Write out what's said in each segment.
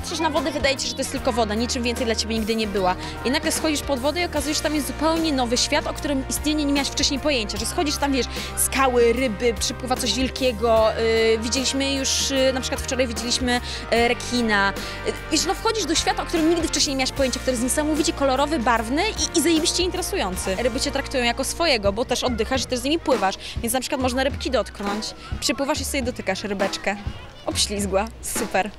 patrzysz na wodę, wydaje ci że to jest tylko woda, niczym więcej dla ciebie nigdy nie była. I nagle schodzisz pod wodę i okazuje się, że tam jest zupełnie nowy świat, o którym istnieniu nie miałaś wcześniej pojęcia, że schodzisz tam, wiesz, skały, ryby, przypływa coś wielkiego, yy, widzieliśmy już, yy, na przykład wczoraj widzieliśmy yy, rekina. Yy, wiesz, no wchodzisz do świata, o którym nigdy wcześniej nie miałaś pojęcia, który jest niesamowicie kolorowy, barwny i, i zajebiście interesujący. Ryby cię traktują jako swojego, bo też oddychasz i też z nimi pływasz, więc na przykład można rybki dotknąć. Przypływasz i sobie dotykasz rybeczkę. Obślizgła, super.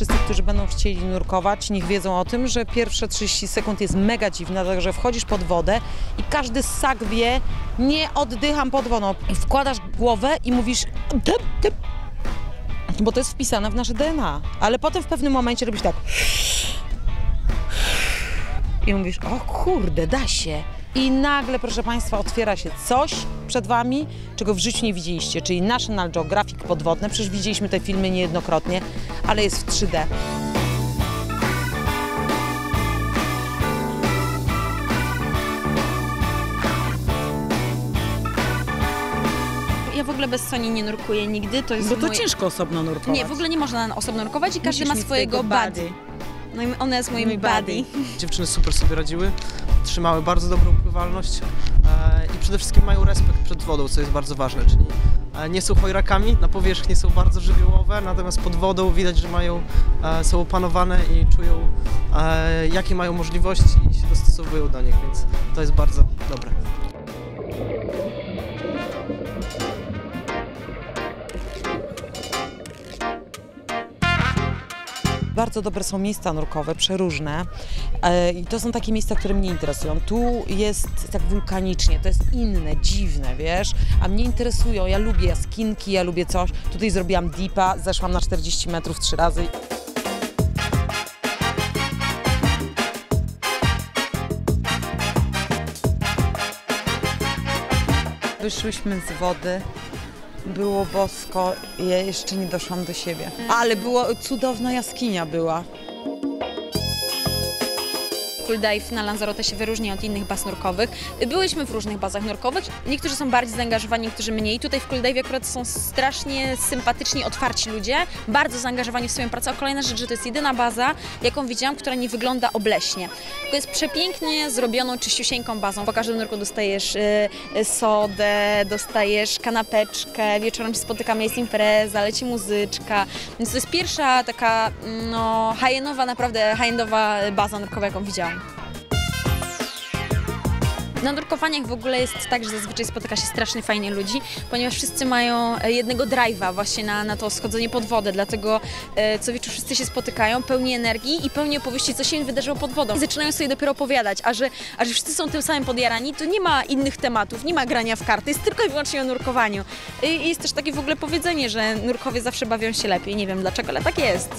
Wszyscy, którzy będą chcieli nurkować, niech wiedzą o tym, że pierwsze 30 sekund jest mega dziwne, dlatego że wchodzisz pod wodę i każdy ssak wie, nie oddycham pod wodą. Wkładasz głowę i mówisz bo to jest wpisane w nasze DNA. Ale potem w pewnym momencie robisz tak i mówisz, o kurde, da się. I nagle, proszę Państwa, otwiera się coś przed Wami, czego w życiu nie widzieliście, czyli National Geographic podwodne. Przecież widzieliśmy te filmy niejednokrotnie, ale jest w 3D. Ja w ogóle bez Soni nie nurkuję nigdy, to jest Bo to mój... ciężko osobno nurkować. Nie, w ogóle nie można na osobno nurkować i każdy Musisz ma swojego swojego buddy. No i ona jest moim buddy. Dziewczyny super sobie radziły, trzymały bardzo dobrą pływalność e, i przede wszystkim mają respekt przed wodą, co jest bardzo ważne, czyli e, nie są chojrakami, na powierzchni są bardzo żywiołowe, natomiast pod wodą widać, że mają, e, są opanowane i czują, e, jakie mają możliwości i się dostosowują do nich, więc to jest bardzo dobre. Bardzo dobre są miejsca nurkowe, przeróżne. E, I to są takie miejsca, które mnie interesują. Tu jest tak wulkanicznie, to jest inne, dziwne, wiesz? A mnie interesują, ja lubię jaskinki, ja lubię coś. Tutaj zrobiłam dipa, zeszłam na 40 metrów trzy razy. Wyszłyśmy z wody. Było bosko, ja jeszcze nie doszłam do siebie. Ale było cudowna jaskinia była. Full dive na Lanzarote się wyróżnia od innych baz nurkowych. Byłyśmy w różnych bazach nurkowych. Niektórzy są bardziej zaangażowani, niektórzy mniej. Tutaj w Full dive akurat są strasznie sympatyczni, otwarci ludzie, bardzo zaangażowani w swoją pracę. A kolejna rzecz, że to jest jedyna baza, jaką widziałam, która nie wygląda obleśnie. To jest przepięknie zrobioną, czyściusieńką bazą. Po każdym nurku dostajesz y, y, sodę, dostajesz kanapeczkę, wieczorem się spotykamy, jest impreza, leci muzyczka. Więc to jest pierwsza taka no, high-endowa, naprawdę high-endowa baza nurkowa, jaką widziałam. Na nurkowaniach w ogóle jest tak, że zazwyczaj spotyka się strasznie fajnie ludzi, ponieważ wszyscy mają e, jednego drive'a właśnie na, na to schodzenie pod wodę, dlatego e, co wieczór wszyscy się spotykają, pełni energii i pełni opowieści, co się im wydarzyło pod wodą. I zaczynają sobie dopiero opowiadać, a że, a że wszyscy są tym samym podjarani, to nie ma innych tematów, nie ma grania w karty, jest tylko i wyłącznie o nurkowaniu. I, i jest też takie w ogóle powiedzenie, że nurkowie zawsze bawią się lepiej, nie wiem dlaczego, ale tak jest.